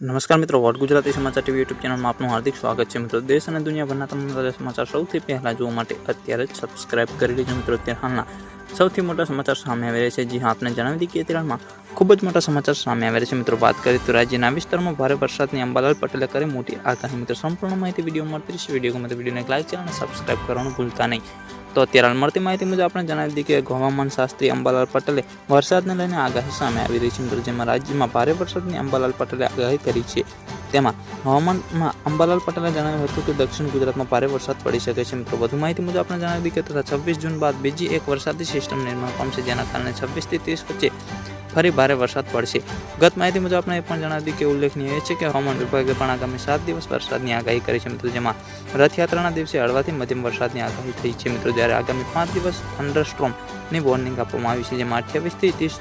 નમસ્કાર મિત્રો, વોટ ગુજરાતી સમાચાર ટીવી યુટ્યુબ ચેનલમાં આપનું હાર્દિક સ્વાગત છે મિત્રો. દેશ અને દુનિયાભરના તમામ તાજા સમાચાર સૌથી પહેલાં જોવા માટે અત્યારે જ સબસ્ક્રાઇબ કરી લેજો મિત્રો અત્યારે હાલના સૌથી મોટા સમાચાર સામે આવી રહ્યા છે. જી હા, આપને જણાવી દઈએ કે અત્યારમાં ખૂબ જ મોટા સમાચાર સામે આવી રહ્યા છે મિત્રો. વાત કરીએ તો રાજ્યના વિસ્તારમાં ભારે વરસાદની અંબાલાલ પટેલે કરી મોટી આગાહી. મિત્રો, સંપૂર્ણ માહિતી વીડિયો મળતી રહેશે. વીડિયો ગમે તો વિડીયોને લાઈક ચેનલ અને સબસ્ક્રાઇબ કરવાનું ભૂલતા નહીં. તો અત્યારે મળતી માહિતી મુજબ આપણે જણાવી દીધી કે હવામાન શાસ્ત્રી અંબાલાલ પટેલે વરસાદને લઈને આગાહી સામે આવી રહી છે. જેમાં રાજ્યમાં ભારે વરસાદની અંબાલાલ પટેલે આગાહી કરી છે. તેમાં હવામાનમાં અંબાલાલ પટેલે જણાવ્યું હતું કે દક્ષિણ ગુજરાતમાં ભારે વરસાદ પડી શકે છે. મિત્રો, વધુ માહિતી મુજબ આપણે જણાવી દીધી કે તથા છવ્વીસ જૂન બાદ બીજી એક વરસાદી સિસ્ટમ નિર્માણ પામશે, જેના કારણે છવ્વીસથી ત્રીસ વચ્ચે ફરી ભારે વરસાદ પડશે. ગત માહિતી મુજબ આપણે એ પણ જણાવી કે ઉલ્લેખનીય એ છે કે હવામાન વિભાગે પણ આગામી સાત દિવસ વરસાદની આગાહી કરી છે મિત્રો, જેમાં રથયાત્રાના દિવસે હળવાથી મધ્યમ વરસાદની આગાહી થઈ છે મિત્રો. જ્યારે આગામી પાંચ દિવસ થંડરસ્ટ્રોમની વોર્નિંગ આપવામાં આવી છે, જેમાં અઠ્યાવીસથી ત્રીસ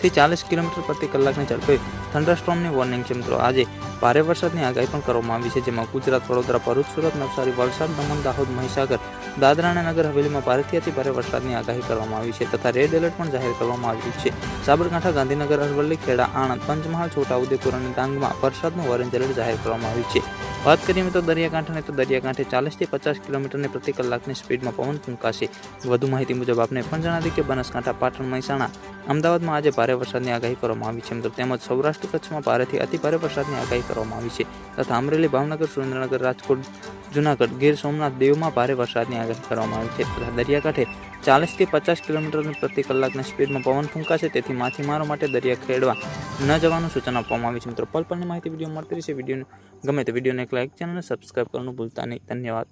થી ચાલીસ કિલોમીટર પ્રતિ કલાકની ઝડપે થંડરસ્ટ્રોમની વોર્નિંગ છે મિત્રો. આજે ભારે વરસાદની આગાહી પણ કરવામાં આવી છે, જેમાં ગુજરાત, વડોદરા, ભરૂચ, સુરત, નવસારી, વલસાડ, દમણ, દાહોદ, મહીસાગર, દાદરા અને નગર હવેલીમાં ભારેથી અતિ ભારે વરસાદની આગાહી કરવામાં આવી છે તથા રેડ એલર્ટ પણ જાહેર કરવામાં આવ્યું છે. સાબરકાંઠા, ગાંધીનગર, અરવલ્લી, ખેડા, આણંદ, પંચમહાલ છોટાઉદેપુર અને ડાંગમાં વરસાદનું ઓરેન્જ એલર્ટ જાહેર કરવામાં આવ્યું છે. વાત કરીએ મિત્રો દરિયાકાંઠાને તો દરિયાકાંઠે ચાલીસથી પચાસ કિલોમીટરની પ્રતિ કલાકની સ્પીડમાં પવન ફૂંકાશે. વધુ માહિતી મુજબ આપને પણ જણાવી કે બનાસકાંઠા, પાટણ, મહેસાણા, અમદાવાદમાં આજે ભારે વરસાદની આગાહી કરવામાં આવી છે. તેમજ સૌરાષ્ટ્ર કચ્છમાં ભારેથી અતિ ભારે વરસાદની આગાહી કરવામાં આવી છે. તથા અમરેલી, ભાવનગર, સુરેન્દ્રનગર, રાજકોટ, જુનાગઢ, ગીર સોમનાથ દેવમાં ભારે વરસાદની આગાહી કરવામાં આવી છે. તથા દરિયાકાંઠે ચાલીસથી પચાસ કિલોમીટરની પ્રતિ કલાકની સ્પીડમાં પવન ફૂંકાશે. તેથી માછીમારો માટે દરિયા ખેડવા ન જવાનું સૂચન આપવામાં આવ્યું છે મિત્રો. પલ પલની માહિતી વીડિયો મળતી રહેશે વિડીયોને ગમે તો વિડીયોને એક લાઇક ચેનલને સબસ્ક્રાઈબ કરવાનું ભૂલતા નહીં. ધન્યવાદ.